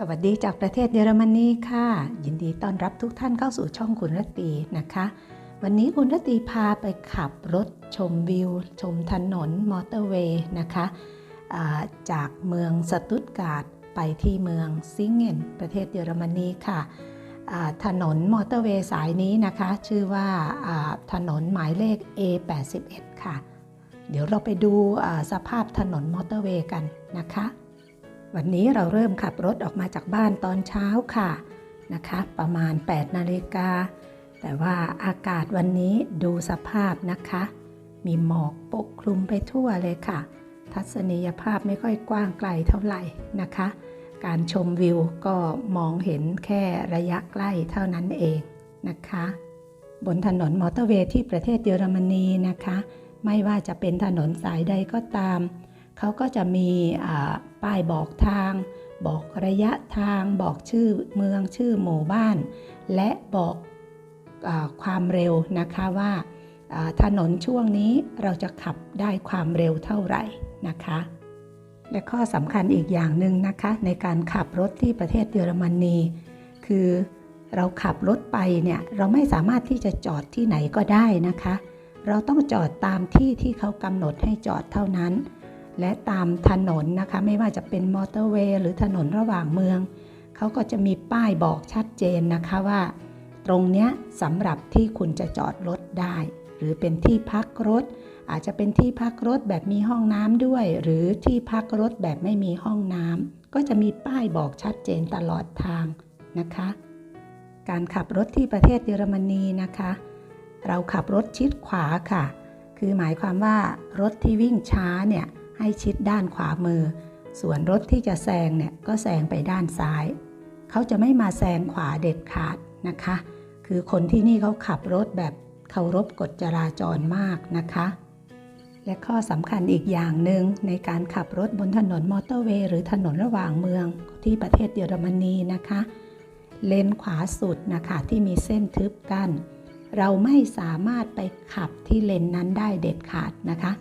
สวัสดีจากประเทศเยอรมนีค่ะ ยินดีต้อนรับทุกท่านเข้าสู่ช่องคุณรตีนะคะ วันนี้คุณรตีพาไปขับรถชมวิว ชมถนนมอเตอร์เวย์นะคะาจากเมืองสตุตการ์ดไปที่เมืองซิงเกนประเทศเยอรมนีค่ะถนนมอเตอร์เวย์สายนี้นะคะ ชื่อว่าาถนนหมายเลข A81 ค่ะ เดี๋ยวเราไปดูสภาพถนนมอเตอร์เวย์กันนะคะ วันนี้เราเริ่มขับรถออกมาจากบ้านตอนเช้าค่ะนะคะ ประมาณ 8 นาฬิกา แต่ว่าอากาศวันนี้ดูสภาพนะคะ มีหมอกปกคลุมไปทั่วเลยค่ะ ทัศนียภาพไม่ค่อยกว้างไกลเท่าไหร่นะคะ การชมวิวก็มองเห็นแค่ระยะใกล้เท่านั้นเองนะคะ บนถนนมอเตอร์เวย์ที่ประเทศเยอรมนีนะคะ ไม่ว่าจะเป็นถนนสายใดก็ตาม เขาก็จะมีป้ายบอกทาง บอกระยะทาง บอกชื่อเมืองชื่อหมู่บ้าน และบอกอความเร็วนะคะว่าอ่าถนนช่วงนี้เราจะขับได้ความเร็วเท่าไหร่นะคะ และข้อสำคัญอีกอย่างหนึ่งนะคะ ในการขับรถที่ประเทศเยอรมนี คือเราขับรถไปเนี่ยเราไม่สามารถที่จะจอดที่ไหนก็ได้นะคะ เราต้องจอดตามที่ที่เขากำหนดให้จอดเท่านั้น และตามถนนนะคะไม่ว่าจะเป็นมอเตอร์เวย์หรือถนนระหว่างเมือง เขาก็จะมีป้ายบอกชัดเจนนะคะว่า ตรงเนี้ยสำหรับที่คุณจะจอดรถได้ หรือเป็นที่พักรถ อาจจะเป็นที่พักรถแบบมีห้องน้ำด้วย หรือที่พักรถแบบไม่มีห้องน้ำก็จะมีป้ายบอกชัดเจนตลอดทางนะคะ การขับรถที่ประเทศเยอรมนีนะคะ เราขับรถชิดขวาค่ะ คือหมายความว่ารถที่วิ่งช้าเนี่ย ให้ชิดด้านขวามือ ส่วนรถที่จะแซงเนี่ยก็แซงไปด้านซ้าย เขาจะไม่มาแซงขวาเด็ดขาดนะคะ คือคนที่นี่เขาขับรถแบบเคารพกฎจราจรมากนะคะ และข้อสำคัญอีกอย่างหนึ่งในการขับรถบนถนนมอเตอร์เวย์หรือถนนระหว่างเมืองที่ประเทศเยอรมนีนะคะ เลนขวาสุดนะคะที่มีเส้นทึบกัน้นเราไม่สามารถไปขับที่เลนนั้นได้เด็ดขาดนะคะ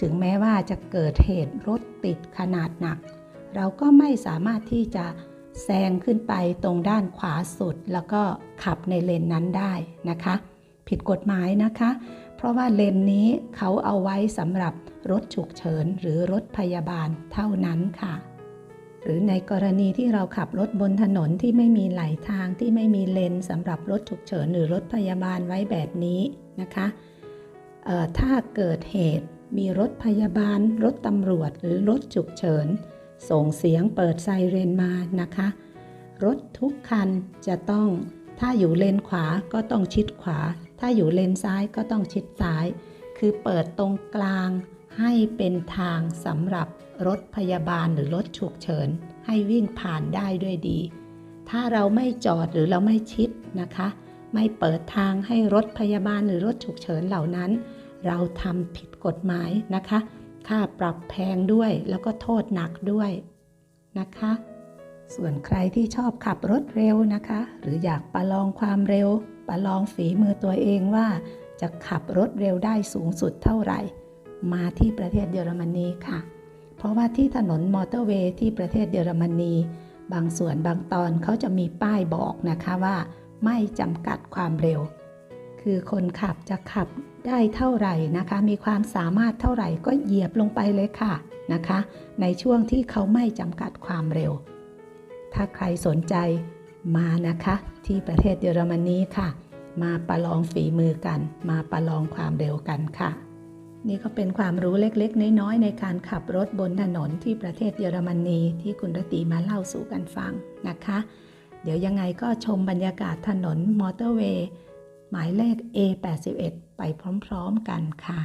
ถึงแม้ว่าจะเกิดเหตุรถติดขนาดหนัก เราก็ไม่สามารถที่จะแซงขึ้นไปตรงด้านขวาสุด แล้วก็ขับในเลนนั้นได้นะคะ ผิดกฎหมายนะคะ เพราะว่าเลนนี้เขาเอาไว้สำหรับรถฉุกเฉินหรือรถพยาบาลเท่านั้นค่ะ หรือในกรณีที่เราขับรถบนถนนที่ไม่มีไหลทางที่ไม่มีเลนสำหรับรถฉุกเฉินหรือรถพยาบาลไว้แบบนี้นะคะถ้าเกิดเหตุ มีรถพยาบาล รถตำรวจหรือรถฉุกเฉิน ส่งเสียงเปิดไซเรนมานะคะ รถทุกคันจะต้องถ้าอยู่เลนขวาก็ต้องชิดขวา ถ้าอยู่เลนซ้ายก็ต้องชิดซ้าย คือเปิดตรงกลางให้เป็นทางสำหรับรถพยาบาลหรือรถฉุกเฉิน ให้วิ่งผ่านได้ด้วยดี ถ้าเราไม่จอดหรือเราไม่ชิดนะคะ ไม่เปิดทางให้รถพยาบาลหรือรถฉุกเฉินเหล่านั้น เราทำผิด กฎหมายนะคะ ค่าปรับแพงด้วยแล้วก็โทษหนักด้วยนะคะ ส่วนใครที่ชอบขับรถเร็วนะคะ หรืออยากประลองความเร็ว ประลองฝีมือตัวเองว่า จะขับรถเร็วได้สูงสุดเท่าไหร่ มาที่ประเทศเยอรมนีค่ะ เพราะว่าที่ถนนมอเตอร์เวย์ที่ประเทศเยอรมนี บางส่วนบางตอนเขาจะมีป้ายบอกนะคะว่า ไม่จำกัดความเร็ว คือคนขับจะขับได้เท่าไหร่นะคะ มีความสามารถเท่าไหร่ก็เหยียบลงไปเลยค่ะนะคะ ในช่วงที่เขาไม่จำกัดความเร็ว ถ้าใครสนใจมานะคะ ที่ประเทศเยอรมนีค่ะ มาประลองฝีมือกัน มาประลองความเร็วกันค่ะ นี่ก็เป็นความรู้เล็กๆ น้อยๆ ในการขับรถบนถนนที่ประเทศเยอรมนีที่คุณรตีมาเล่าสู่กันฟังนะคะ เดี๋ยวยังไงก็ชมบรรยากาศถนนมอเตอร์เวย์ หมายเลข A81 ไปพร้อมๆกันค่ะ